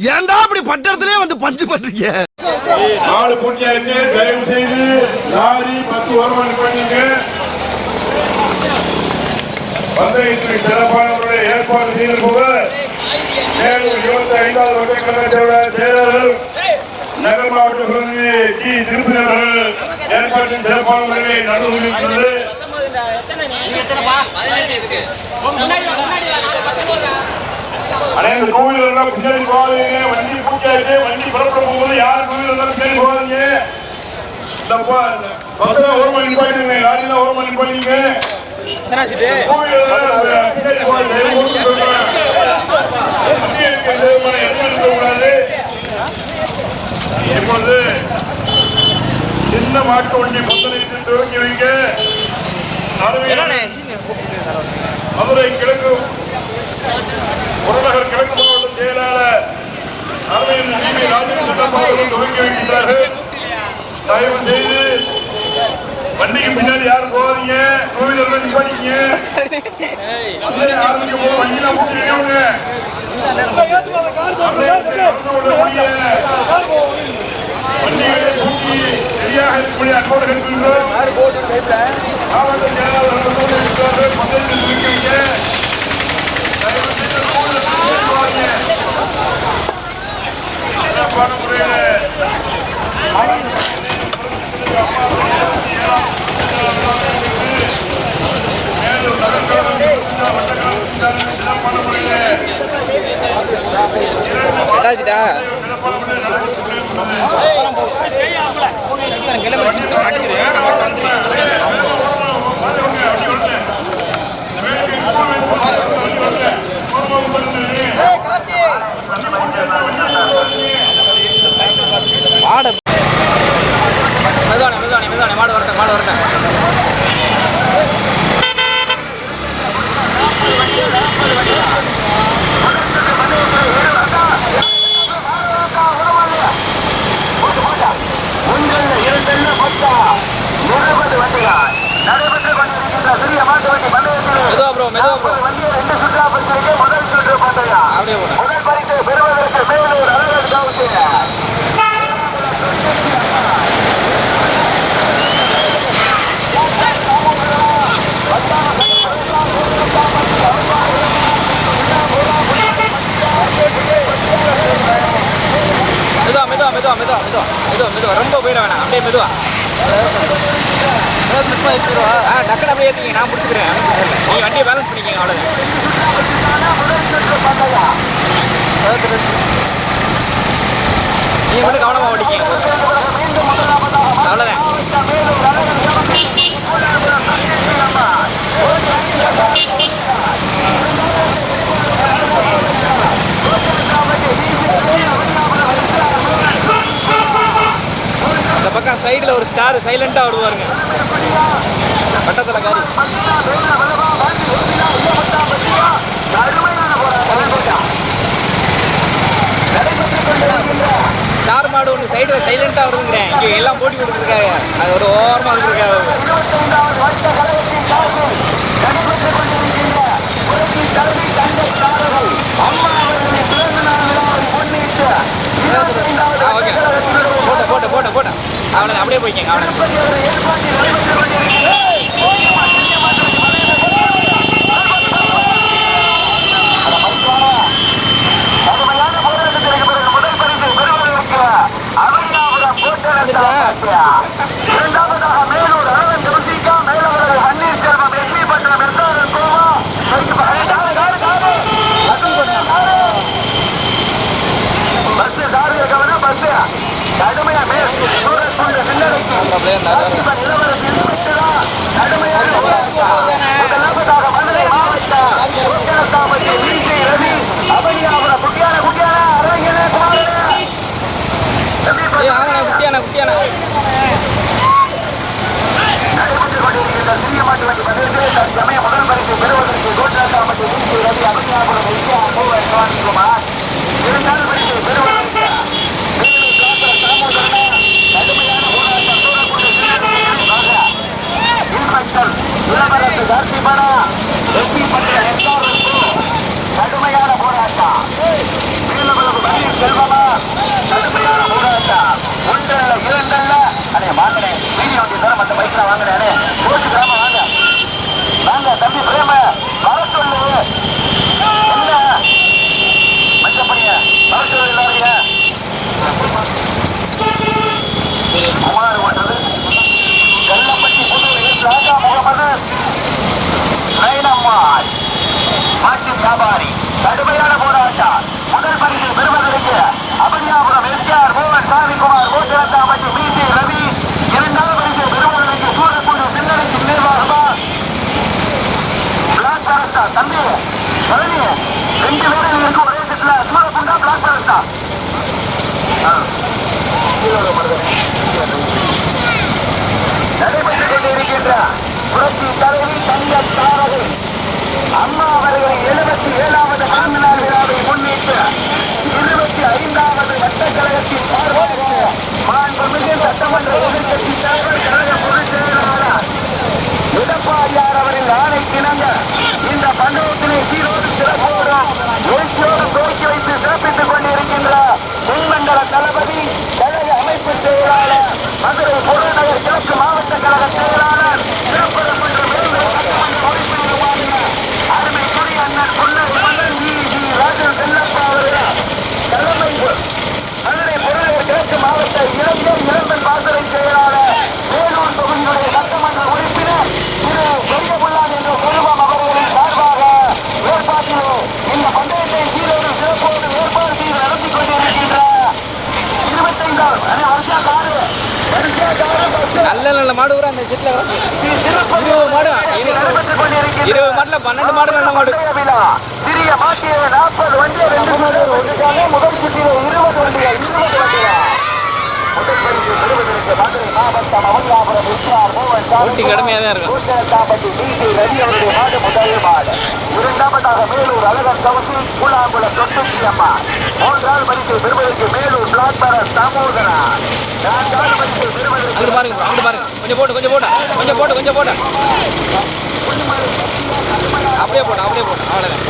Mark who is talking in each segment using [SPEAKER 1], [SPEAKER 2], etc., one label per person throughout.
[SPEAKER 1] ஏன்டா அப்படி பட்டத்திலே வந்து பஞ்சு பண்றீங்க
[SPEAKER 2] நாலு பூட்டியாச்சு தயவு செய்து லாரி பத்து வருமானம் பண்ணீங்க பந்தயத்துறை சிறப்பான முறையில் ஏற்பாடு செய்து போக மேலும் இருபத்தி ஐந்தாவது வகை கழகத்தோட செயலாளர் நகர் மாவட்ட பிரதிநிதி டி திருப்பதி அவர்கள் ஏற்பாட்டின் சிறப்பான முறையை நடுவுகிறது அனைத்து டூ வீலர்லாம் பின்னாடி போகாதீங்க. வண்டி பூட்டியாச்சு. வண்டி புறப்பட போகும்போது யார் டூ வீலர்லாம் பின்னாடி போகாதீங்க. இல்லப்பா பஸ்ல ஒரு மணி நிப்பாட்டுங்க லாரில ஒரு மணி இருக்கக்கூடாது இப்பொழுது சின்ன மாட்டு வண்டி பந்தனைக்கு துவங்கி வைங்க மதுரை கிழக்கு புறநகர் கிழக்கு மாவட்ட செயலாளர் அரவிந்த் ஜிவி ராஜேந்திரன் அவர்கள் துவங்கி வைக்கின்றார்கள். தயவு செய்து வண்டிக்கு பின்னாடி யாரும் போகாதீங்க. டூ போது வண்டிகளை சரியாக அன்போடு கேட்கின்றோம் மாவட்ட செயலாளர் இருக்கிறார்கள் பந்தயத்தில் துவங்கி வைக்க சிறப்பான முறையில் சிறப்பான முறையில்
[SPEAKER 3] மெதுவானே மெதுவானே மெதுவானே மாடு வரட்டும் மாடு வரட்டும் மெதுவா ப்ரோ மெதுவா ப்ரோ அப்படியே போட மெதுவா மெதுவா மெதுவா மெதுவா மெதுவா மெதுவா மெதுவா ரொம்ப போயிட வேணாம் அப்படியே மெதுவா ஆ டக்குனு அப்படியே ஏற்றுங்க நான் பிடிச்சிக்கிறேன் நீங்கள் வண்டியை பேலன்ஸ் பண்ணிக்கங்க அவ்வளோதான் நீங்கள் மட்டும் கவனமாக ஓடிக்கிங்க அவ்வளோதான் இந்த பக்கம் சைடில் ஒரு ஸ்டார் சைலண்டாக ஆடுவாருங்க பட்டத்தில் காரி ஸ்டார் மாடு ஒன்று சைடில் சைலண்டாக வருதுங்கிறேன் இங்கே எல்லாம் போட்டி கொடுத்துருக்காங்க. அது ஒரு ஓரமாக இருந்திருக்காரு அம்மா அப்படியே போட்ட போட்ட போட்ட அவ்வளோ அப்படியே குட்டியான குட்டியான சிறிய மாட்டு வண்டி பதிவு தற்சமயம் முதல் பரிசு பெறுவதற்கு கோட்லாசாமட்டி ரவி அபிநாபுரம் ஐக்கிய அனுபவ ಧರ್ಮಿಪರ ಎಸ್ಸಿ ಪಟ್ಟಿಯ ಹೆಸರನ್ನು ಕಡಿಮೆಯಾದ ಹೋರಾಟ மீனவர்களுக்கு பதில் செல்வமா கடுமையான போராட்ட ஒன்றல்ல இரண்டல்ல அண்ணே வாங்கினேன் மீனி வண்டி தர மற்ற பைக்கில் வாங்கினேன் ஓட்டு கிராமம் வாங்க வாங்க தம்பி பிரேம வர சொல்லு வியாபாரி கடுமையான போராட்டம். முதல் பரிசு பெறுவதற்கு அபனியாபுரம் எஸ்ஆர் மோகன் சாமிக்குமார் கோட்டிரத்தாமட்டி பி சி ரவி. இரண்டாம் பரிசு பெறுவதற்கு சூரக்குண்டு சிந்தனைக்கு நினைவாகமா பிளாக் பேரஸ்டா தம்பி ரவி ரெண்டு பேரும் இருக்கும் ஒரே செட்ல சூரக்குண்டா பிளாக் பேரஸ்டா நடைபெற்றுக் கொண்டிருக்கின்ற
[SPEAKER 4] புரட்சி மாடு கூட அந்த செட்டில் இருபது மாடு. இருபது மாட்டுல பன்னெண்டு மாடு நல்ல மாடு.
[SPEAKER 3] சிறிய மாட்டிய நாற்பது வண்டியை ரெண்டு மாடு. ஒன்றுக்காக முதல் சுற்றில இருபது வண்டிகள். இருபது வண்டிகள். முதல் பரிசு
[SPEAKER 4] ஊட்டி கடுமையா தான் இருக்கும்.
[SPEAKER 3] கூட்டத்தாம்பட்டி இரண்டாவதாக மேலூர் அழகர் கவசி கூழாங்குளம் தொட்டுச்சி அம்மா மூன்றாவது பரிசு பெறுவதற்கு மேலூர் பிளாக் பரஸ் நான்காவது பெறுவதற்கு
[SPEAKER 4] பாருங்க. பாருங்க கொஞ்சம் போட்டு கொஞ்சம் போட்டு கொஞ்சம் போட்டு கொஞ்சம் போட்டு அப்படியே போட்டு அப்படியே போட்டு அவ்வளோதான்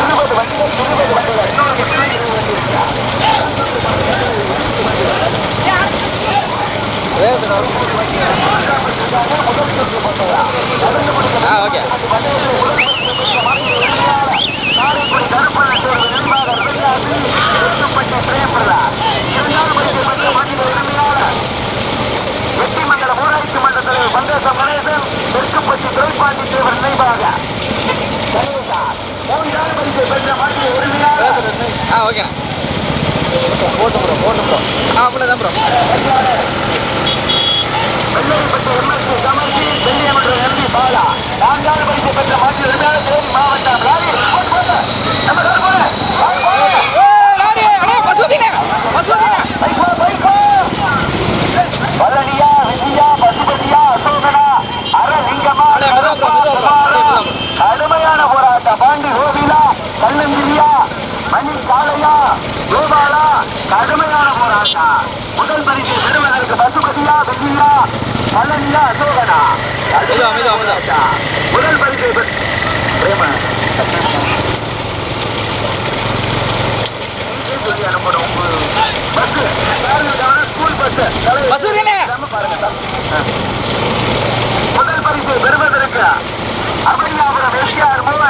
[SPEAKER 3] இருபது வண்டிகள் இருபது வண்டிகள் இன்னொரு
[SPEAKER 4] ஆ ஓகே
[SPEAKER 3] காரைக்குடி கருப்பண்ண தேர்வு நிர்வாக ரவிதாசி வெட்டுப்பட்ட பிரேமலா இரண்டாவது பரிசு பெற்ற மாநில உரிமையாளர் வெற்றிமங்கல ஊராட்சி மன்ற தலைவர் பந்தேசம் கணேசன் தெற்குப்பட்டி துறைப்பாண்டி தேவர் நினைவாக கணேசா பரிசு பெற்ற மாநில உரிமையாளர்
[SPEAKER 4] ஆ ஓகே போட்டோம் ப்ரோ போட்டோம் ப்ரோ. ஆ அப்படிதான் ப்ரோ.
[SPEAKER 3] வெள்ளையப்பட்ட எம்எஸ்சி கமர்சி வெள்ளியமன்ற எம்பி பாலா நான்காவது பரிசு பெற்ற மாநில உரிமையாளர் பசுபதியா அசோகனா.
[SPEAKER 4] அப்படியே
[SPEAKER 3] கோபாலா கடுமையான போராட்டம் முதல் பரிசு பெறுவதற்கு பசுபதியா விஜயா பழனியா அசோகனா
[SPEAKER 4] மெதுவா, மெதுவா, மெதுவா.
[SPEAKER 3] முதல் பரிசு பெற்- பிரேம அனுப்பணும் பஸ் ஸ்கூல் பஸ்
[SPEAKER 4] பஸ் ஊத்தினே
[SPEAKER 3] முதல் பரிசு பெறுவதற்கு அபரியாபுரம் எஸ்ஆர் மோகன் சாமி
[SPEAKER 4] பாருங்க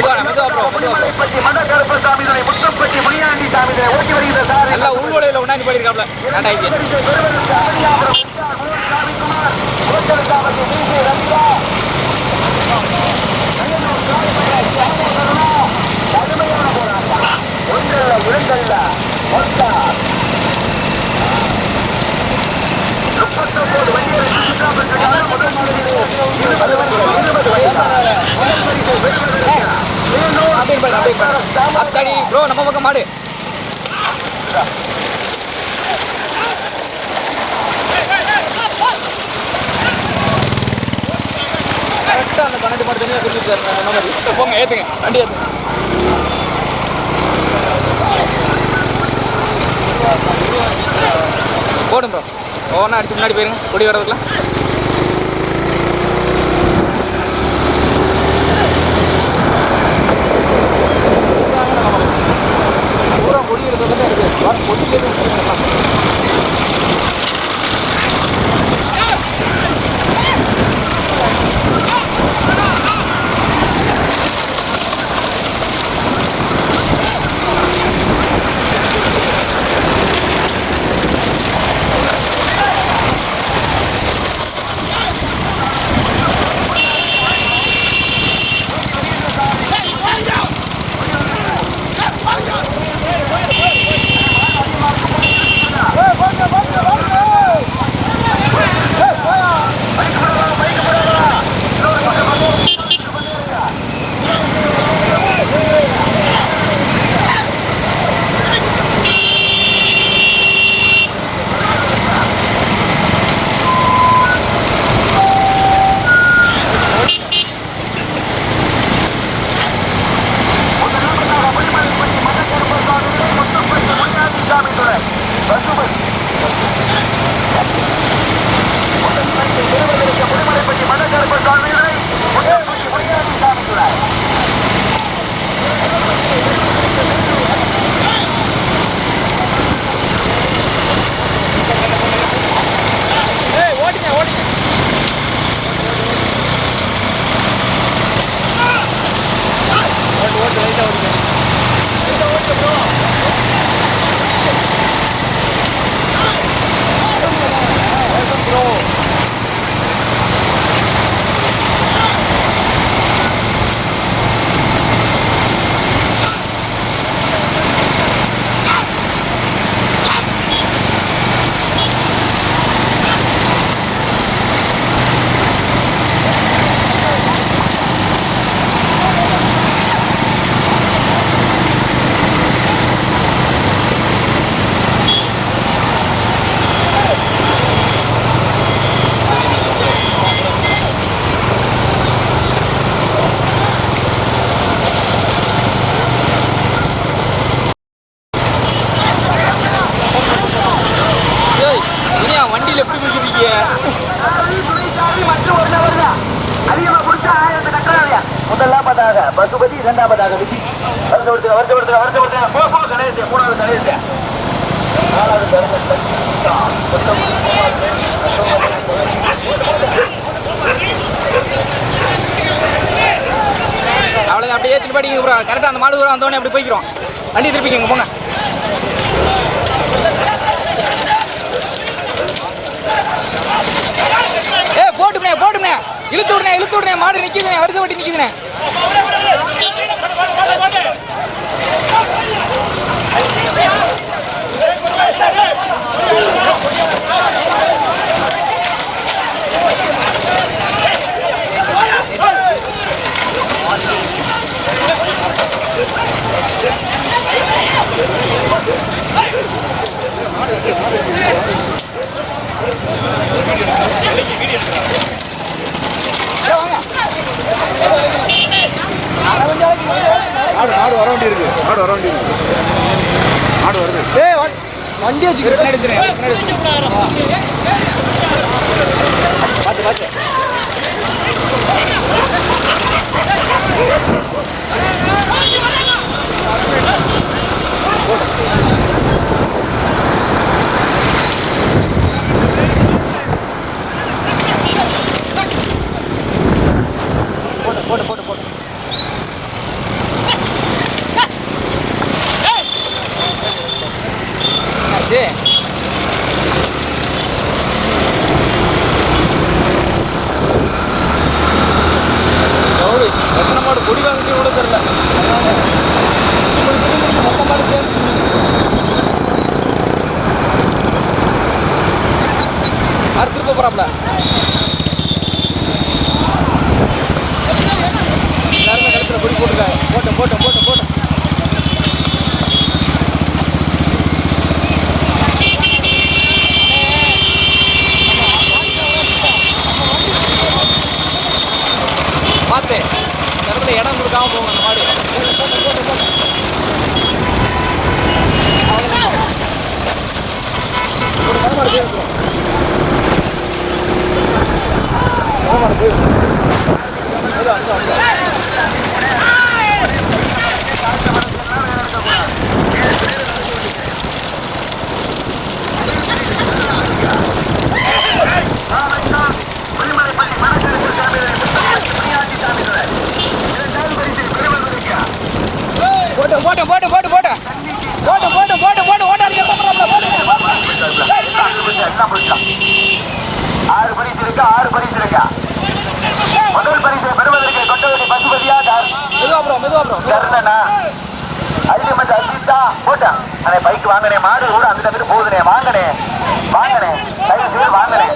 [SPEAKER 3] புலிமலைப்பட்டி மதகருப்ப சாமி துறை முத்தப்பட்டி முனியாண்டி சாமி துறை ஓட்டி வருகிற சார்
[SPEAKER 4] நல்லா உள்வலையில் உண்டாண்டி போயிருக்காப்ல இது அப்படியே பாரு அப்படியே பாரு அத்தாடி ப்ரோ நம்ம பக்கம் மாடு. கரெக்டாக அந்த பன்னெண்டு மாடு தனியாக கொடுத்துட்டு அந்த மாதிரி. போங்க ஏற்றுங்க வண்டி ஏற்றுங்க போடும் ப்ரோ ஓனா அடிச்சு முன்னாடி போயிருங்க. கொடி வரதுக்குலாம். அப்படியே ஏற்றிட்டு பாட்டிங்க கரெக்டாக அந்த மாடு தூரம் வந்தோடனே அப்படி போய்க்கிறோம். வண்டி திருப்பிக்கங்க போங்க. ஏ போட்டுமே போட்டுமே இழுத்து விடுனே இழுத்து விடுனே. மாடு நிற்கிதுனே வருஷம் வட்டி நிற்கிதுனே ஆடு ஆடு வர வண்டி இருக்கு ஆடு வர வண்டி இருக்கு ஆடு வருது ஏ வண்டி வச்சுக்கிறேன் பார்த்து
[SPEAKER 3] பார்த்து முதல் பரிசை பெறுவதற்கு கொண்டவரை பசுபதியா
[SPEAKER 4] மெதுவா ப்ரோ மெதுவா ப்ரோ
[SPEAKER 3] தருணனா அல்டிமேட் அஜித்தா போட்டா. அண்ணே பைக் வாங்கினேன் மாடு கூட அந்த தவிர போகுதுனே வாங்கினே. வாங்கினே. தயவு செய்து வாங்கினேன்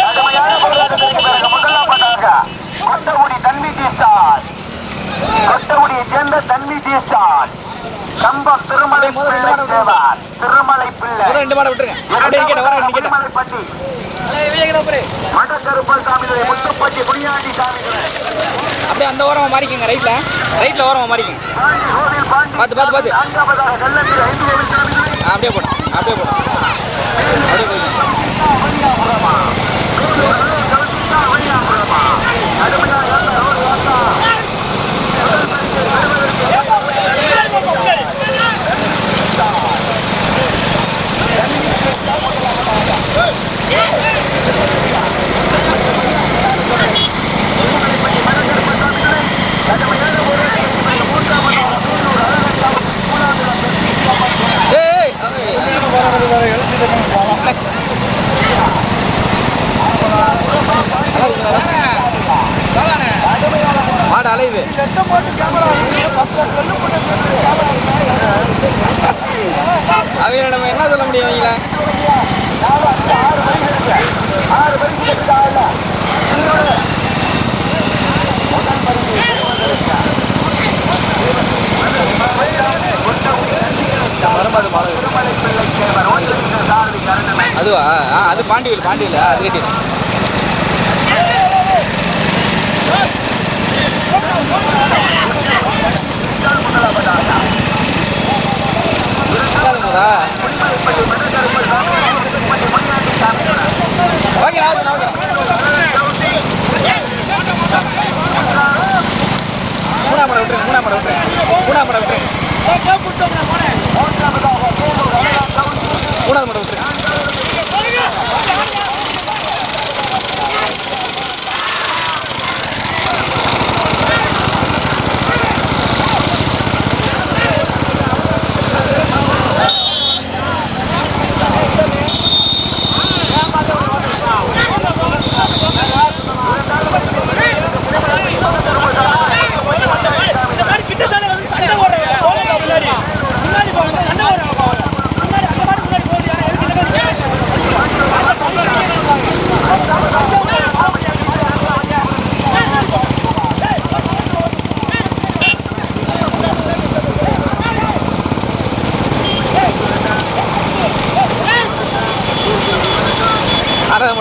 [SPEAKER 3] கடுமையான போராட்டத்திற்கு பிறகு முதலாம் பண்ணாங்க கொட்டகுடி தன்வி கொட்டகுடியை சேர்ந்த தன்வி ஜீஸ்டான் கம்பம் திருமலை பிள்ளை தேவார். திருமலை பிள்ளை. திருமலைப்பட்டி முத்துப்பட்டி குடியாண்டி சாமி
[SPEAKER 4] அப்படியே அந்த ஓரமாக மாறிக்கங்க ரைட்டில் ரைட்டில் ஓரமாக மாறிக்கங்க. பார்த்து பார்த்து பார்த்து அப்படியே போடும் அப்படியே போடும் அப்படியே போய் பாண்டியில் பாண்டியில் அது கேட்டு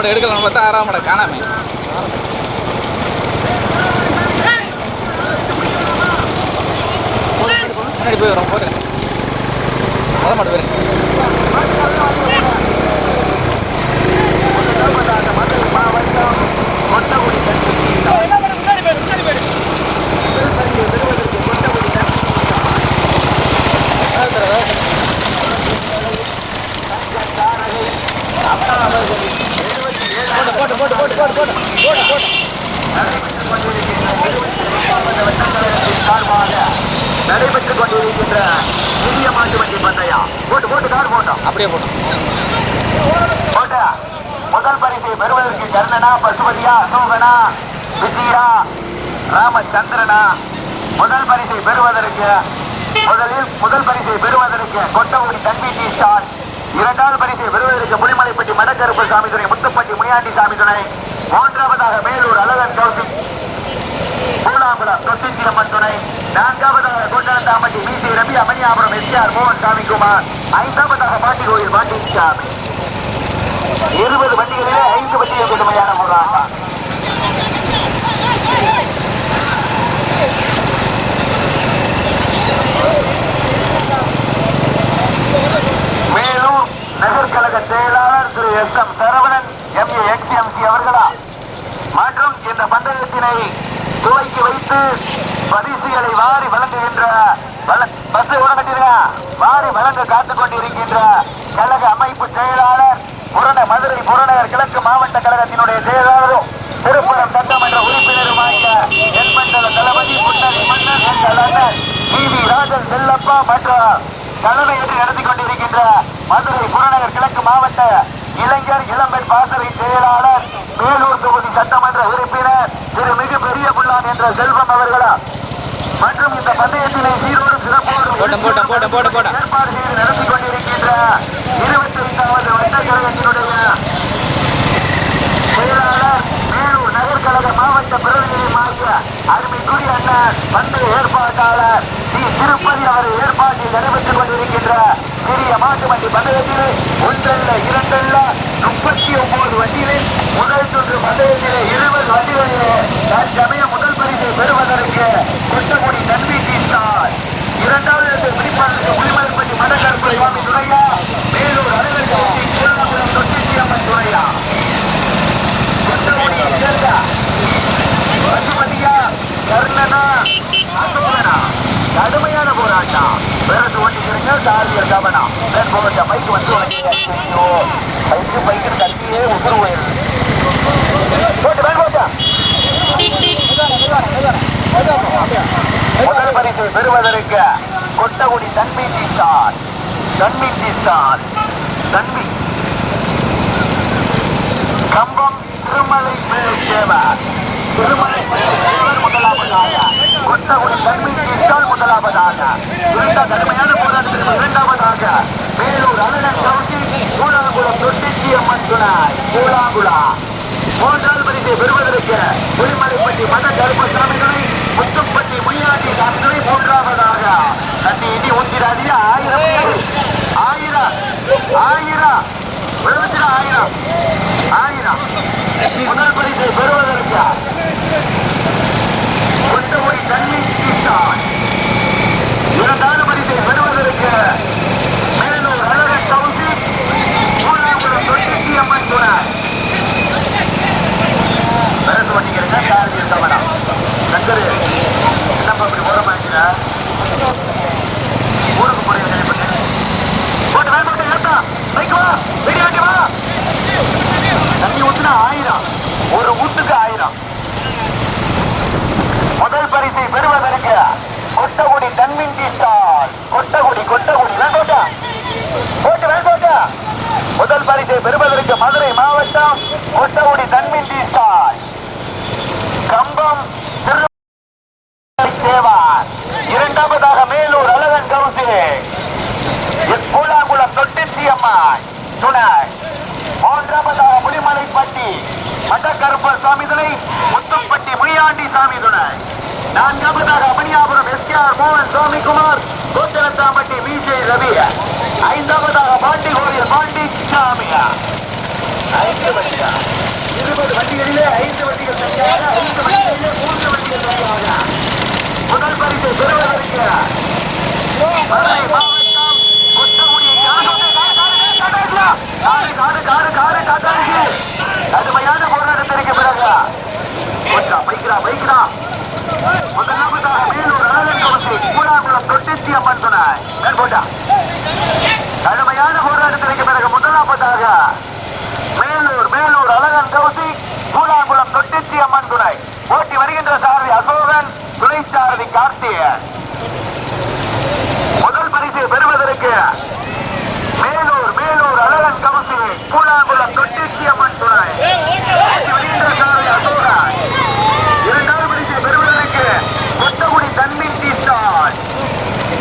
[SPEAKER 4] மாடு எடுக்கலாம் பார்த்தா ஆறாவது மாடை காணாமே. முன்னாடி போய் வரோம் போகிறேன் அதான் மாட்டு போயிருங்க
[SPEAKER 3] நடைபெற்றுக் கொண்டிருக்கின்ற புதிய மாட்டு வண்டி பந்தயம் போட்டு போட்டு கார் போட்டோம்
[SPEAKER 4] அப்படியே போட்டோம்
[SPEAKER 3] போட்ட. முதல் பரிசை பெறுவதற்கு கர்ணனா பசுபதியா அசோகனா விஜயா ராமச்சந்திரனா. முதல் பரிசை பெறுவதற்கு முதலில் முதல் பரிசை பெறுவதற்கு கொட்டகுடி தன்பி டி ஸ்டார். இரண்டாவது பரிசை பெறுவதற்கு முனிமலைப்பட்டி மடக்கருப்பு சாமி துணை முத்துப்பட்டி முனியாண்டி சாமி துணை மூன்றாவதாக மேலூர் அழகன் கௌசிக் மூலாங்குளம் தொட்டிச்சி அம்மன் துணை நான்காவதாக கொண்டனந்தாமட்டி சி ரவி அமணியாபுரம் எஸ்ஆர் மோகன் சாமிக்குமார் ஐந்தாவதாக பாட்டி கோயில் பாட்டி சாமி. இருபது வண்டிகளிலே ஐந்து வண்டிகள் கொடுமையான முறாங்க மேலும் நகர்கழக செயலாளர் Thiru S M Saravanan M A XMC அவர்களா? மற்றும் இந்த பந்தயத்தினை துவக்கி வைத்து பரிசுகளை வாரி வழங்குகின்ற பஸ் உடனடியாக வாரி வழங்க காத்துக் கொண்டிருக்கின்ற கழக அமைப்பு செயலாளர் புரண மதுரை புறநகர் கிழக்கு மாவட்ட கழகத்தினுடைய செயலாளரும் திருப்பரம் சட்டமன்ற உறுப்பினருமாகிய என் மண்டல தளபதி முன்னணி மன்னர் எங்கள் அண்ணன் டி வி ராஜன் செல்லப்பா மற்றும் தலைமையேற்று நடத்தி கொண்டிருக்கின்ற மதுரை புறநகர் கிழக்கு மாவட்ட இளைஞர் இளம்பெண் பாசறை செயலாளர் மேலூர் தொகுதி சட்டமன்ற உறுப்பினர் திரு மிகு பெரிய புள்ளான் என்ற செல்வம் அவர்களா மற்றும் இந்த பந்தயத்தினை சீரோடு சிறப்போடு. ஏற்பாடு செய்து நடத்தி கொண்டிருக்கின்ற இருபத்தி ஐந்தாவது வட்டக்கழகத்தினுடைய செயலாளர் மேலூர் நகர்கழக பிறவியை மாற்ற அருமைக்குரிய அண்ணன் பந்தய ஏற்பாட்டாளர் ஸ்ரீ திருப்பதி அவர் ஏற்பாட்டில் நடைபெற்றுக் கொண்டிருக்கின்ற சிறிய மாட்டு வண்டி பந்தயத்தில் ஒன்றல்ல இரண்டல்ல முப்பத்தி ஒன்பது வண்டிகளில் முதல் சுற்று பந்தயத்திலே இருபது வண்டிகளிலே தற்சமயம் முதல் பரிசை பெறுவதற்கு கொட்டகுடி நன்றி தீர்த்தார் இரண்டாவது இடத்தை பிடிப்பதற்கு புலிமலைப்பட்டி மடக்கருப்பு சுவாமி துணையா மேலூர் அலுவலர் கோலாபுரம் தொட்டி அம்மன் துணையா கொட்டகுடியை சேர்ந்த பசுபதியா கர்ணனா அசோகனா கடுமையான போராட்டம் பிறகு ஓட்டிக்கிறீங்க சார்பியர் கவனம் பைக் வந்து உனக்கு ஐயோ பைக்கு பைக்கு கட்டியே உசுறு போயிடுது. போட்டு மேல் போட்டா. முதல் பரிசு பெறுவதற்கு கொட்டகுடி தன்மை தீஸ்தான் தன்மை தீஸ்தான் தன்மி கம்பம் திருமலை தேவர் திருமலை தேவர் முதலாவதாக. கொட்டகுடி தன்மை தீர்த்தால் முதலாவதாக. இரண்டாவதாக வேலூர் அண்ணன் கவுசி கூழாங்குளம் தொட்டிச்சி அம்மன் துணை கூழாங்குளா மூன்றாவது பரிசை பெறுவதற்கு புலிமலைப்பட்டி மத கருப்பசாமி துணை முத்துப்பட்டி முனியாண்டி சாமி மூன்றாவதாக. தண்ணி இடி ஊத்திராதிய ஆயிரம் ஆயிரம் ஆயிரம் விழுந்துச்சுன்னா ஆயிரம் ஆயிரம். முதல் பரிசை பெறுவதற்கு கொட்டகுடி தண்ணி இரண்டாவது விரட்டு தண்ணி ஊத்துனா ஆயிரம். ஒரு ஊத்துக்கு ஆயிரம். முதல் பரிசை பெறுவதற்கு கொட்டகுடி தன்மின் டீ ஸ்டால். கொட்டகுடி கொட்டகுடி. நான் கோட்டா போட்டு வேலை கோட்டா முதல் பரிசை பெறுவதற்கு மதுரை மாவட்டம் ஒட்டகுடி தன்மின் டீ ஸ்டால் கம்பம் தேவார். இரண்டாவதாக மேலூர் அழகன் கவுசிங் கூழாங்குளம் தொட்டிச்சி அம்மாள் துணை. மூன்றாவதாக முடிமலைப்பட்டி மட்டக்கருப்பர் சாமி துணை முத்துப்பட்டி முனியாண்டி சாமி துணை. நான்காவதாக மணியாபுரம் எஸ்கேஆர் மோகன் சாமிகுமார் கோச்சலத்தாம்பட்டி விஜய் ரவி ஐந்தாவதாக பாண்டி கோயில் பாண்டி சாமியா ஐந்து வண்டியா இருபது வண்டிகளிலே ஐந்து வண்டிகள் தனியாக ஐந்து வண்டிகளிலே மூன்று வண்டிகள் தனியாக முதல் பரிசு பெறுவதற்கு மாவட்டம் கொட்டகுடி காடு காடு காடு காடு காட்டாச்சு கடுமையான போராட்டத்திற்கு பிறகு. கொஞ்சம் பைக்கிறா பைக்கிறா முதலாவதாக வேலூர் அழகன் கூடாங்குளம் தொட்டிச்சி அம்மன் துணை. மேல் கடுமையான போராட்டத்திற்கு பிறகு முதலாவதாக மேலூர் மேலூர் அழகன் கவுசி கூடாங்குளம் அம்மன் துணை. போட்டி வருகின்ற சாரதி அசோகன் துணை சாரதி கார்த்திகேயன். முதல் பரிசு பெறுவதற்கு மேலூர் மேலூர் அழகன் கவுசி கூழாங்குளம் தொட்டிச்சி அம்மன் துணை. போட்டி வருகின்ற சாரதி அசோகன். இரண்டாவது பரிசு பெறுவதற்கு கொட்டகுடி தன்மின் தீஸ்டால்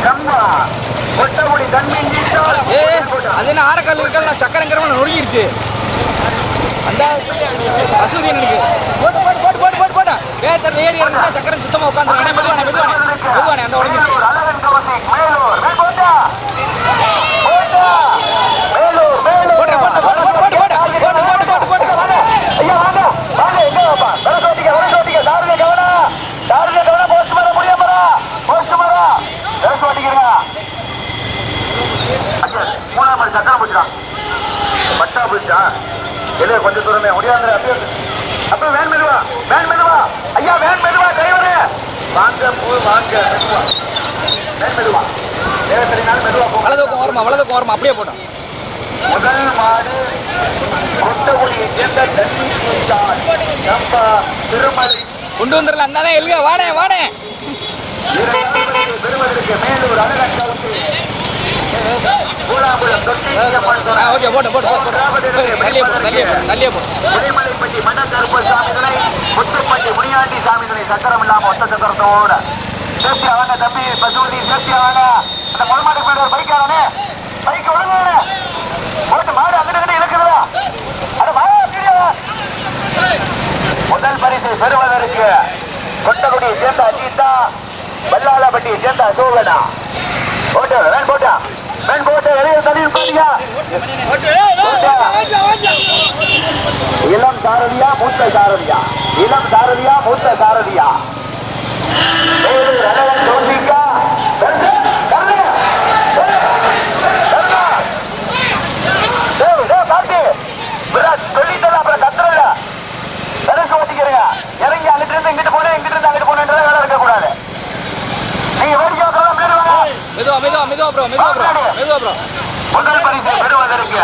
[SPEAKER 3] கம்பா கொட்டகுடி தன்மின் தீஸ்டால்
[SPEAKER 4] அது என்ன ஆரக்கல் இருக்கா நான் சக்கரங்கிறவன் நொறுங்கிருச்சு. அந்த அசூதி போட்டு போட்டு போட்டு போட்டு போட்டு. போட்டா ஏறி சக்கரம் சுத்தமாக உட்காந்து மெதுவானே மெதுவானே மெதுவானே அந்த உடஞ்சிருச்சு
[SPEAKER 3] கொஞ்சம் தூரமே முடியாது அப்படியே அப்ப வேன் மெதுவா வேன் மெதுவா ஐயா வேன் மெதுவா டிரைவரு வாங்க பூ வாங்க மெதுவா வேன் மெதுவா தேவசரினாலும் மெதுவா போ
[SPEAKER 4] வலது பக்கம் ஓரமா வலது பக்கம் ஓரமா அப்படியே போட்டோம்.
[SPEAKER 3] முதல் மாடு கொட்டகுடியை சேர்ந்த தண்ணி நம்ம திருமலை.
[SPEAKER 4] கொண்டு வந்துடலாம் அந்தானே எழுக வாடே வாடே
[SPEAKER 3] பெறுவதற்கு மேலூர் அழகன்
[SPEAKER 4] ஓகே போட்டு போட்டு தள்ளியே போடு தள்ளியே போடு தள்ளியே போடு.
[SPEAKER 3] புலிமலைப்பட்டி மன்னக்கருப்பு சாமிகளை முத்துப்பட்டி முனியாண்டி சாமிகளை சக்கரம் இல்லாமல் ஒத்த சக்கரத்தோட. சேர்த்தி அவங்க தம்பி பசுமதி சேர்த்தி அவங்க அந்த முழுமாட்டு போயிட்டு பைக் ஆகணே பைக் ஒழுங்கு போட்டு முதல் பரிசு பெறுவதற்கு கொட்டகுடியை சேர்ந்த அஜித்தா பல்லாளப்பட்டியை சேர்ந்த சோகனா போட்டு போட்டா. இளம் சாரதியா மூத்த சாரதியா? இளம் சாரதியா மூத்த சாரதியா? வேலூர் அழகன் ஜோசிக்கா
[SPEAKER 4] மெதுவா மெதுவா ப்ரோ மெதுவா ப்ரோ மெதுவா ப்ரோ
[SPEAKER 3] முதல் பரிசு பெறுவதற்கு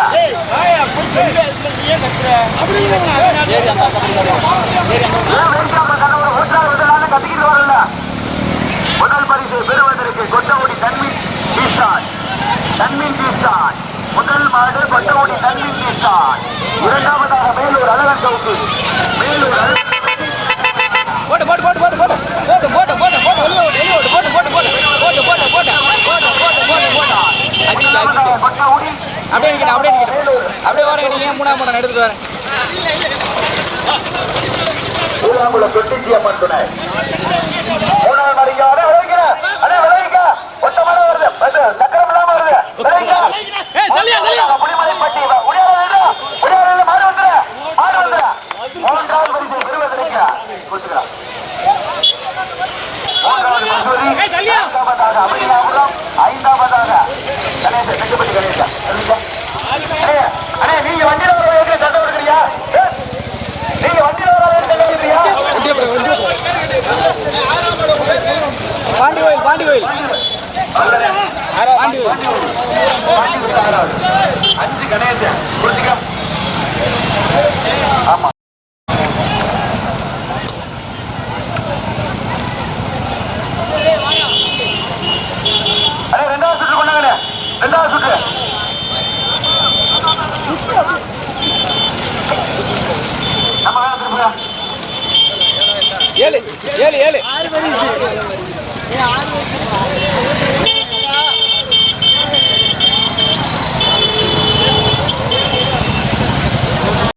[SPEAKER 3] முதல் பரிசு பெறுவதற்கு கொட்டகுடி தன்மின் தீஸ்தான் தன்மின் தீஸ்தான் முதல் மாடு கொட்டகுடி தன்மின் தீஸ்தான் இரண்டாவதாக மேலூர் அழகன் கவுக்கு மேலூர்
[SPEAKER 4] போட்டு போட்டு போட்டு போட்டு அப்படியே நிற்கணும் அப்படியே நிற்கணும் அப்படியே வரேன் நீங்கள் மூணாம் மூணு எடுத்துட்டு வரேன்.
[SPEAKER 3] ஊராங்குளம் தொட்டிச்சி அம்மன் துணை. மூணாவது மரிக்கா அடே விளைவிக்கிற. அடே விளைவிக்க ஒத்த மரம் வருது. பஸ் சக்கரம் இல்லாம வருது. விளைவிக்க புலிமலைப்பட்டி முடியாத முடியாத மாடு வந்துரு மாடு வந்துரு மூன்றாவது பரிசு பெறுவதற்கு கொடுத்துக்கலாம் மூன்றாவது மசூரி ஐந்தாவதாக அமரியாபுரம் ஐந்தாவதாக கணேசன் நெட்டுப்பட்டி கணேசன் சொல்லுங்க. அண்ணே, அண்ணே நீங்க வண்டியில வர வைக்கிற சண்டை கொடுக்குறியா ஏய், நீங்க வண்டியில வர வைக்கிற சண்டை கொடுக்குறியா
[SPEAKER 4] வண்டியை போடு, வண்டியை போடு. பாண்டி கோயில். பாண்டி கோயில். பாண்டி கோயில்.
[SPEAKER 3] அஞ்சு கணேசன். குறிச்சிக்க